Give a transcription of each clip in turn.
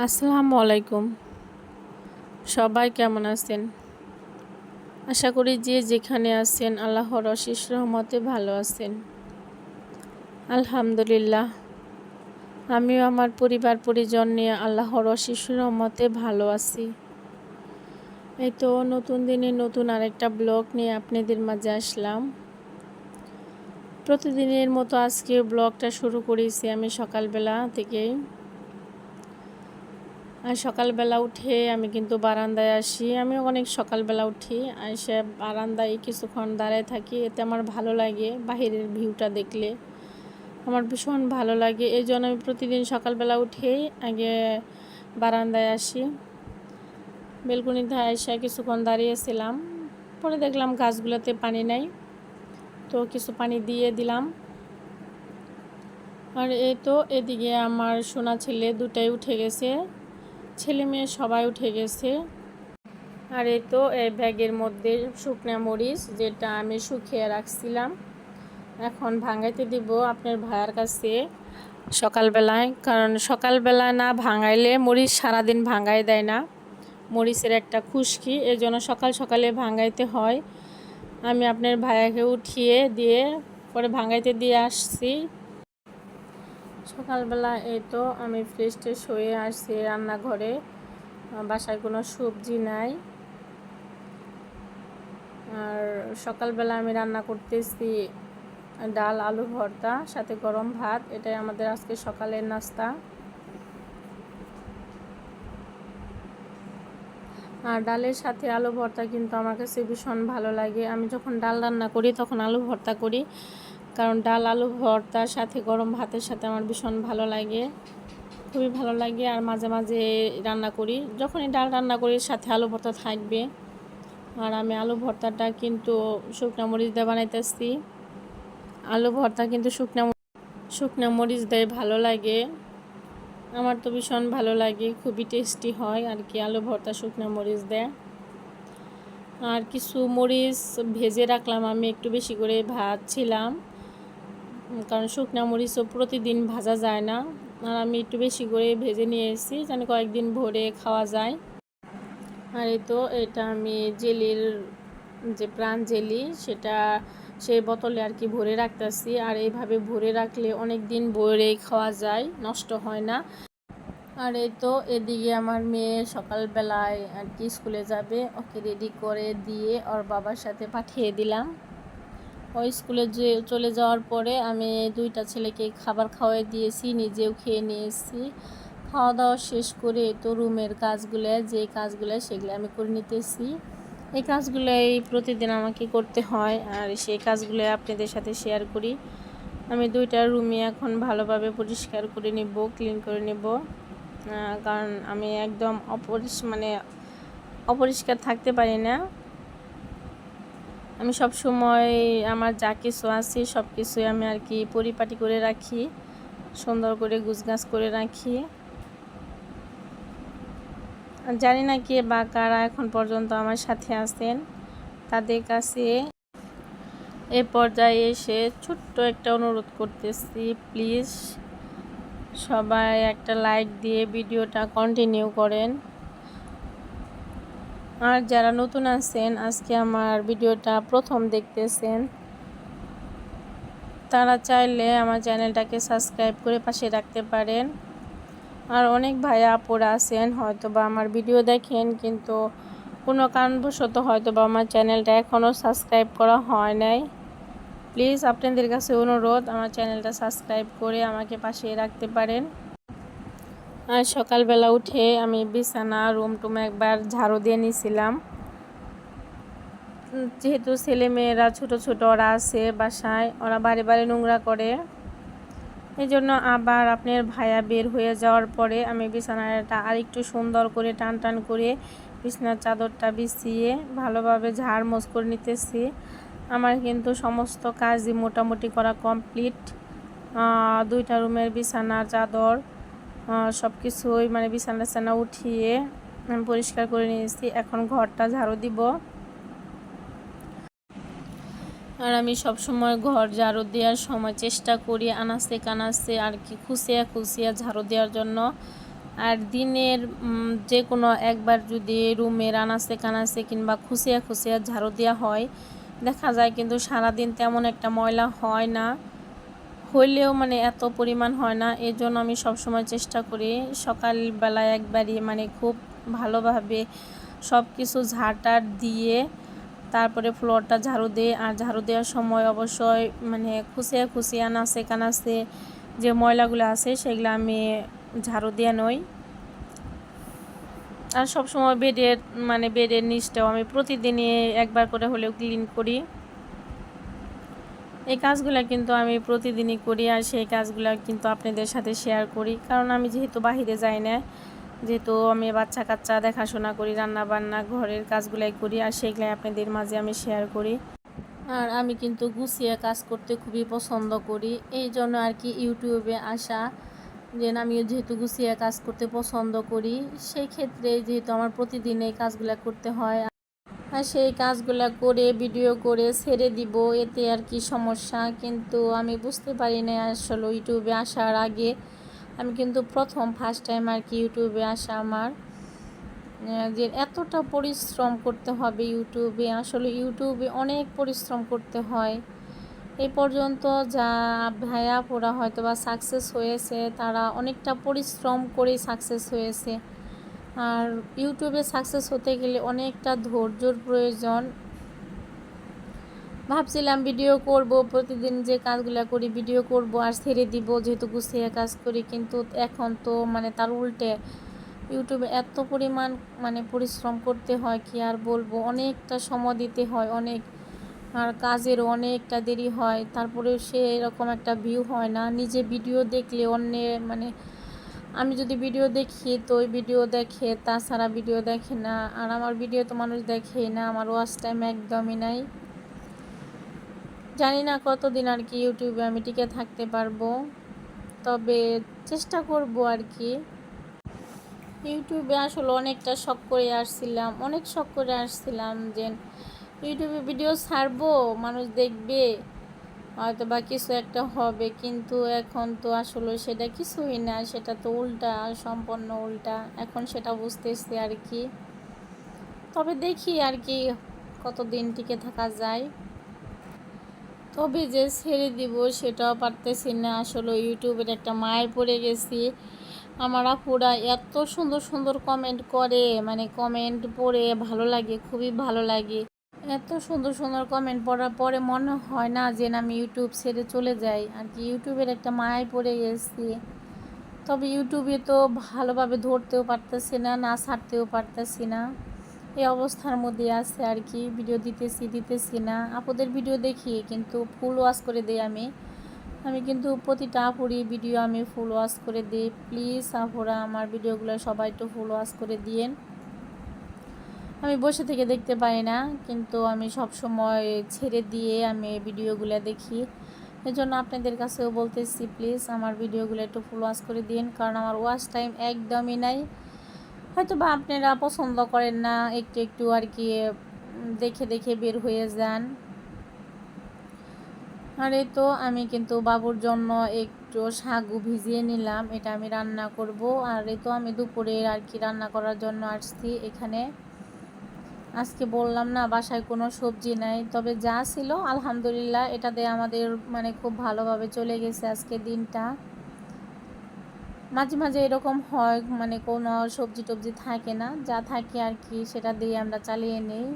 আসসালামু আলাইকুম। সবাই কেমন আছেন? আশা করি যে যেখানে আছেন আল্লাহর অশেষ রহমতে ভালো আছেন। আলহামদুলিল্লাহ, আমিও আমার পরিবার, পরিজন নিয়ে আল্লাহর অশেষ রহমতে ভালো আছি। এই তো নতুন দিনে নতুন আরেকটা ব্লগ নিয়ে আপনাদের মাঝে আসলাম। প্রতিদিনের মতো আজকে ব্লগটা শুরু করেছি আমি সকালবেলা থেকেই। সকালবেলা উঠে আমি কিন্তু বারান্দায় আসি। আমি অনেক সকালবেলা উঠি, এসে বারান্দায় কিছুক্ষণ দাঁড়ায় থাকি। এতে আমার ভালো লাগে বাহিরের ভিউটা দেখলে। আমার ভীষণ ভালো লাগে। এই জন্য আমি প্রতিদিন সকালবেলা উঠেই আগে বারান্দায় আসি। বেলকুনিতে এসে কিছুক্ষণ দাঁড়িয়েছিলাম। পরে দেখলাম গাছগুলোতে পানি নাই। তো কিছু পানি দিয়ে দিলাম। আর এই তো এদিকে আমার সোনা ছেলে দুটাই উঠে গেছে। ছেলে মেয়ে সবাই উঠে গেছে। আর এই তো এই ব্যাগের মধ্যে শুকনা মরিচ, যেটা আমি শুকিয়ে রাখছিলাম, এখন ভাঙাইতে দিব আপনার ভাইয়ার কাছে সকালবেলায়, কারণ সকালবেলায় না ভাঙাইলে মরিচ সারাদিন ভাঙাই দেয় না। মরিচের একটা খুশকি এই জন্য সকাল সকালে ভাঙাইতে হয়। আমি আপনার ভাইয়াকে উঠিয়ে দিয়ে পরে ভাঙাইতে দিয়ে আসছি। সকালবেলা এই তো আমি ফ্রেশ ট্রেশ হয়ে আসছি রান্নাঘরে। বাসায় কোনো সবজি নাই। আর সকালবেলা আমি রান্না করতেছি ডাল, আলু ভর্তা, সাথে গরম ভাত। এটাই আমাদের আজকে সকালের নাস্তা। আর ডালের সাথে আলু ভর্তা কিন্তু আমার কাছে ভীষণ ভালো লাগে। আমি যখন ডাল রান্না করি তখন আলু ভর্তা করি। কারণ ডাল, আলু ভর্তার সাথে গরম ভাতের সাথে আমার ভীষণ ভালো লাগে। খুবই ভালো লাগে আর মাঝে মাঝে রান্না করি। যখনই ডাল রান্না করি, সাথে আলু ভর্তা থাকবে। আর আমি আলু ভর্তাটা কিন্তু শুকনা মরিচ দিয়ে বানাইতেছি। আলু ভর্তা কিন্তু শুকনা শুকনা মরিচ দেয় ভালো লাগে। আমার তো ভীষণ ভালো লাগে, খুবই টেস্টি হয় আর কি আলু ভর্তা, শুকনা মরিচ দেয়। আর কিছু মরিচ ভেজে রাখলাম, আমি একটু বেশি করে ভাজছিলাম। কারণ শুকনা মরিচও প্রতিদিন ভাজা যায় না। আর আমি একটু বেশি করে ভেজে নিয়ে এসেছি, যেন কয়েকদিন ভরে খাওয়া যায়। আর এই তো, এটা আমি জেলির যে প্রাণ জেলি, সেটা সেই বোতলে আর কি ভরে রাখতেছি। আর এইভাবে ভরে রাখলে অনেক দিন ভরে খাওয়া যায়, নষ্ট হয় না। আর এই তো, এদিকে আমার মেয়ে সকালবেলায় আর কি স্কুলে যাবে, ওকে রেডি করে দিয়ে ওর বাবার সাথে পাঠিয়ে দিলাম। ওই স্কুলে যে চলে যাওয়ার পরে আমি দুইটা ছেলেকে খাবার খাওয়াই দিয়েছি, নিজেও খেয়ে নিয়েছি। খাওয়া দাওয়া শেষ করে তো রুমের কাজগুলো, যে কাজগুলো সেগুলো আমি করে নিতেছি। এই কাজগুলোই প্রতিদিন আমাকে করতে হয় আর সেই কাজগুলো আপনাদের সাথে শেয়ার করি। আমি দুইটা রুমে এখন ভালোভাবে পরিষ্কার করে নেব ক্লিন করে নেব। কারণ আমি একদম অপরিস মানে অপরিষ্কার থাকতে পারি না। আমি সব সময় আমার যা কিছু আছে সব কিছুই আমি আর কি পরিপাটি করে রাখি, সুন্দর করে গুছগাছ করে রাখি। জানি না কে বা কারা এখন পর্যন্ত আমার সাথে আছেন, তাদের কাছে এ পর্যায়ে এসে ছোট্ট একটা অনুরোধ করতেছি, প্লিজ সবাই একটা লাইক দিয়ে ভিডিওটা কন্টিনিউ করেন। আর যারা নতুন আছেন, আজকে আমার ভিডিওটা প্রথম দেখতেছেন, তারা চাইলে আমার চ্যানেলটাকে সাবস্ক্রাইব করে পাশে রাখতে পারেন। আর অনেক ভাইয়া আপুরা আছেন হয়তো বা আমার ভিডিও দেখেন, কিন্তু কোনো কারণবশত হয়তো বা আমার চ্যানেলটা এখনও সাবস্ক্রাইব করা হয় নাই। প্লিজ আপনাদের কাছে অনুরোধ, আমার চ্যানেলটা সাবস্ক্রাইব করে আমাকে পাশে রাখতে পারেন। আর সকালবেলা উঠে আমি বিছানা রুম টুম একবার ঝাড়ু দিয়ে নিয়েছিলাম যেহেতু ছেলে মেয়েরা ছোটো ছোটো, ওরা আছে বাসায়, ওরা বাড়ি বাড়ি নোংরা করে। এই জন্য আবার আপনার ভাইয়া বের হয়ে যাওয়ার পরে আমি বিছানাটা আরেকটু সুন্দর করে টান টান করে বিছানার চাদরটা বিছিয়ে ভালোভাবে ঝাড় মোজ করে নিতেছি। আমার কিন্তু সমস্ত কাজই মোটামুটি করা কমপ্লিট দুইটা রুমের বিছানার চাদর সব কিছুই মানে বিছানা টিছানা উঠিয়ে পরিষ্কার করে নিয়েছি এখন ঘরটা ঝাড়ু দিব। আর আমি সব সময় ঘর ঝাড়ু দেওয়ার সময় চেষ্টা করি আনাচে কানাচে আর কি খুশিয়া খুশিয়া ঝাড়ু দেওয়ার জন্য। আর দিনের যে কোনো একবার যদি রুমের আনাচে কানাচে কিংবা খুশিয়া খুশিয়া ঝাড়ু দেওয়া হয়, দেখা যায় কিন্তু সারাদিন তেমন একটা ময়লা হয় না। হইলেও মানে এত পরিমাণ হয় না, এর জন্য আমি সবসময় চেষ্টা করি। সকালবেলায় একবারই মানে খুব ভালোভাবে সব কিছু ঝাড়টার দিয়ে তারপরে ফ্লোরটা ঝাড়ু দিয়ে আর ঝাড়ু দেওয়ার সময় অবশ্যই মানে খুশিয়া খুশিয়া নাচে কানাচে যে ময়লাগুলো আছে সেগুলো আমি ঝাড়ু দিয়ে নই। আর সবসময় বেডের মানে বেডের নিচটাও আমি প্রতিদিনই একবার করে হলেও ক্লিন করি। এই কাজগুলো কিন্তু আমি প্রতিদিনই করি আর সেই কাজগুলো কিন্তু আপনাদের সাথে শেয়ার করি। কারণ আমি যেহেতু বাহিরে যাই না, যেহেতু আমি বাচ্চা কাচ্চা দেখাশোনা করি রান্না বান্না ঘরের কাজগুলাই করি আর সেগুলাই আপনাদের মাঝে আমি শেয়ার করি। আর আমি কিন্তু গুছিয়ে কাজ করতে খুবই পছন্দ করি। এই জন্য আর কি ইউটিউবে আসা যে আমি যেহেতু গুছিয়ে কাজ করতে পছন্দ করি, সেই ক্ষেত্রে যেহেতু আমার প্রতিদিন এই কাজগুলো করতে হয় সেই কাজগুলো করে ভিডিও করে ছেড়ে দিব, এতে আর কি সমস্যা? কিন্তু আমি বুঝতে পারি না আসলে ইউটিউবে আসার আগে। আমি কিন্তু প্রথম ফার্স্ট টাইম আর কি ইউটিউবে আসা আমার। যে এতটা পরিশ্রম করতে হবে ইউটিউবে আসলে ইউটিউবে অনেক পরিশ্রম করতে হয়। এই পর্যন্ত যা ভাইয়া পোড়া হয়তো বা সাকসেস হয়েছে, তারা অনেকটা পরিশ্রম করেই সাকসেস হয়েছে। আর ইউটিউবে সাকসেস হতে গেলে অনেকটা ধৈর্যর প্রয়োজন। ভাবছিলাম ভিডিও করব, প্রতিদিন যে কাজগুলো করি ভিডিও করব আর ছেড়ে দিব যেহেতু গুছিয়ে কাজ করি, কিন্তু এখন তো মানে তার উল্টে ইউটিউবে এত পরিমাণ মানে পরিশ্রম করতে হয়, কি আর বলব? অনেকটা সময় দিতে হয়, অনেক আর কাজেরও অনেকটা দেরি হয়, তারপরেও সে এরকম একটা ভিউ হয় না। নিজে ভিডিও দেখলে অন্যের মানে আমি যদি ভিডিও দেখি, তো ওই ভিডিও দেখে, তাছাড়া ভিডিও দেখে না। আর আমার ভিডিও তো মানুষ দেখেই না, আমার ওয়াচ টাইম একদমই নাই। জানি না কতদিন আর কি ইউটিউবে আমি টিকে থাকতে পারব, তবে চেষ্টা করব আর কি। ইউটিউবে আসলে অনেকটা শখ করে আসছিলাম, অনেক শখ করে আসছিলাম যে ইউটিউবে ভিডিও ছাড়বো, মানুষ দেখবে। হয়তো বা কিছু একটা হবে, কিন্তু এখন তো আসলে সেটা কিছুই না, সেটা তো উল্টা, সম্পূর্ণ উল্টা। এখন সেটা বুঝতেছি আর কি। তবে দেখি আর কি কতদিন টিকে থাকা যায়। তবে যে ছেড়ে দিব সেটাও পারতেছি না, আসলে ইউটিউবের একটা মায়ের পড়ে গেছি। আমার আপুরা এত সুন্দর সুন্দর কমেন্ট করে মানে কমেন্ট পড়ে, ভালো লাগে, খুবই ভালো লাগে। এত সুন্দর সুন্দর কমেন্ট পড়ার পরে মনে হয় না যে আমি ইউটিউব ছেড়ে চলে যাই। আর কি ইউটিউবের একটা মায়ায় পড়ে গেছি। তবে ইউটিউবে তো ভালোভাবে ধরতেও পারতেছি না না ছাড়তেও পারতেছি না। এই অবস্থার মধ্যে আছে আর কি ভিডিও দিতেছি দিতেছি না। আপুদের ভিডিও দেখি, কিন্তু ফুল ওয়াশ করে দিই আমি। আমি কিন্তু প্রতিটা আপুরই ভিডিও আমি ফুল ওয়াশ করে দিই। প্লিজ আপুরা, আমার ভিডিওগুলো সবাই একটু ফুল ওয়াশ করে দিয়েন। আমি বসে থেকে দেখতে পাই না, কিন্তু আমি সব সময় ছেড়ে দিয়ে আমি ভিডিওগুলো দেখি। এজন্য আপনাদের কাছেও বলতেছি প্লিজ আমার ভিডিওগুলো একটু ফুল ওয়াশ করে দিন, কারণ আমার ওয়াশ টাইম একদমই নাই। হয়তো বা আপনারা পছন্দ করেন না, একটু একটু আর কি দেখে দেখে বের হয়ে যান। আর তো, আমি কিন্তু বাবুর জন্য একটু সাগু ভিজিয়ে নিলাম, এটা আমি রান্না করব। আর এই তো, আমি দুপুরে আর কি রান্না করার জন্য আসছি এখানে। আজকে বললাম না, বাসায় কোনো সবজি নাই। তবে যা ছিল, আলহামদুলিল্লাহ এটাতে আমাদের মানে খুব ভালোভাবে চলে গেছে আজকে দিনটা। মাঝে মাঝে এরকম হয় মানে কোনো সবজি টবজি থাকে না, যা থাকে আর কি, সেটা দিয়ে আমরা চালিয়ে নিই।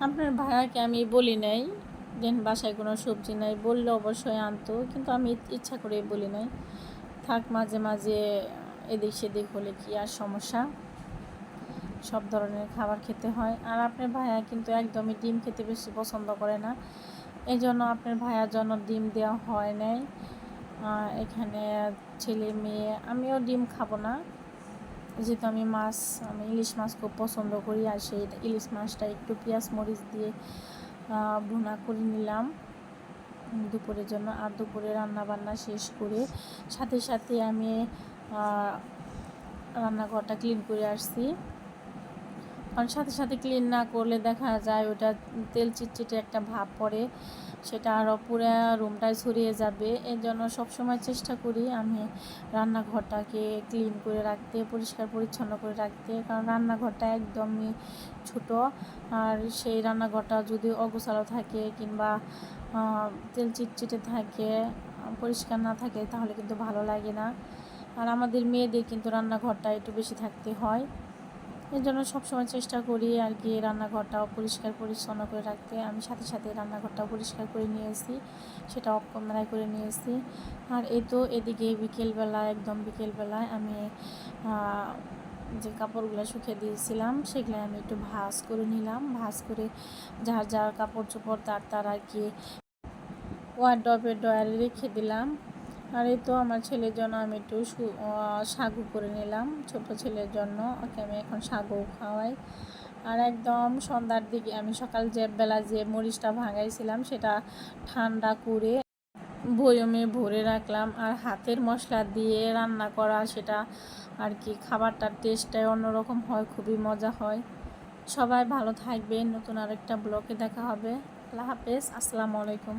আপনার ভাইয়াকে আমি বলি নাই যে বাসায় কোনো সবজি নাই বললে অবশ্যই আনতো, কিন্তু আমি ইচ্ছা করে বলি নাই। থাক, মাঝে মাঝে এদিক সেদিক হলে কি আর সমস্যা? সব ধরনের খাবার খেতে হয়। আর আপনার ভাইয়া কিন্তু একদমই ডিম খেতে বেশি পছন্দ করে না। এই জন্য আপনার ভাইয়ার জন্য ডিম দেওয়া হয় নাই। এখানে ছেলে মেয়ে, আমিও ডিম খাব না। যেহেতু আমি মাছ, আমি ইলিশ মাছ খুব পছন্দ করি আর সেই ইলিশ মাছটা একটু পেঁয়াজ মরিচ দিয়ে ভুনা করে নিলাম। দুপুরের জন্য আর দুপুরে রান্না বান্না শেষ করে সাথে সাথে আমি রান্নাঘরটা ক্লিন করে আসছি। কারণ সাথে সাথে ক্লিন না করলে দেখা যায় ওটা তেল চিটচিটে একটা ভাব পড়ে, সেটা আরও পুরো রুমটায় ছড়িয়ে যাবে। এর জন্য সবসময় চেষ্টা করি আমি রান্নাঘরটাকে ক্লিন করে রাখতে, পরিষ্কার পরিচ্ছন্ন করে রাখতে। কারণ রান্নাঘরটা একদমই ছোট, আর সেই রান্নাঘরটা যদি অগোছালো থাকে কিংবা তেল চিটচিটে থাকে, পরিষ্কার না থাকে তাহলে কিন্তু ভালো লাগে না। আর আমাদের মেয়েদের কিন্তু রান্নাঘরটা একটু বেশি থাকতে হয়। এর জন্য সবসময় চেষ্টা করি আর কি রান্নাঘরটাও পরিষ্কার পরিচ্ছন্ন করে রাখতে। আমি সাথে সাথে রান্নাঘরটাও পরিষ্কার করে নিয়ে নিয়েছি সেটা অফ করে নিয়েছি আর এই তো এদিকে বিকেলবেলা, একদম বিকেলবেলায় আমি যে কাপড়গুলো শুকিয়ে দিয়েছিলাম সেগুলো আমি একটু ভাঁজ করে নিলাম। ভাঁজ করে যার যার কাপড় চোপড় তার তার আর কি ওয়ার্ড্রপের ডয়ারে রেখে দিলাম। আর এই তো আমার ছেলের জন্য আমি একটু সাগু করে নিলাম। ছোট ছেলের জন্য ওকে আমি এখন সাগু খাওয়াই। আর একদম সন্ধ্যার দিকে আমি সকাল যে বেলা যে মরিচটা ভাঙাইছিলাম সেটা ঠান্ডা করে বয়মে ভরে রাখলাম। আর হাতের মশলা দিয়ে রান্না করা সেটা আর কি খাবারটার টেস্টটাই অন্যরকম হয়, খুবই মজা হয়। সবাই ভালো থাকবে নতুন আরেকটা ব্লগে দেখা হবে। আল্লাহ হাফেজ। আসসালামু আলাইকুম।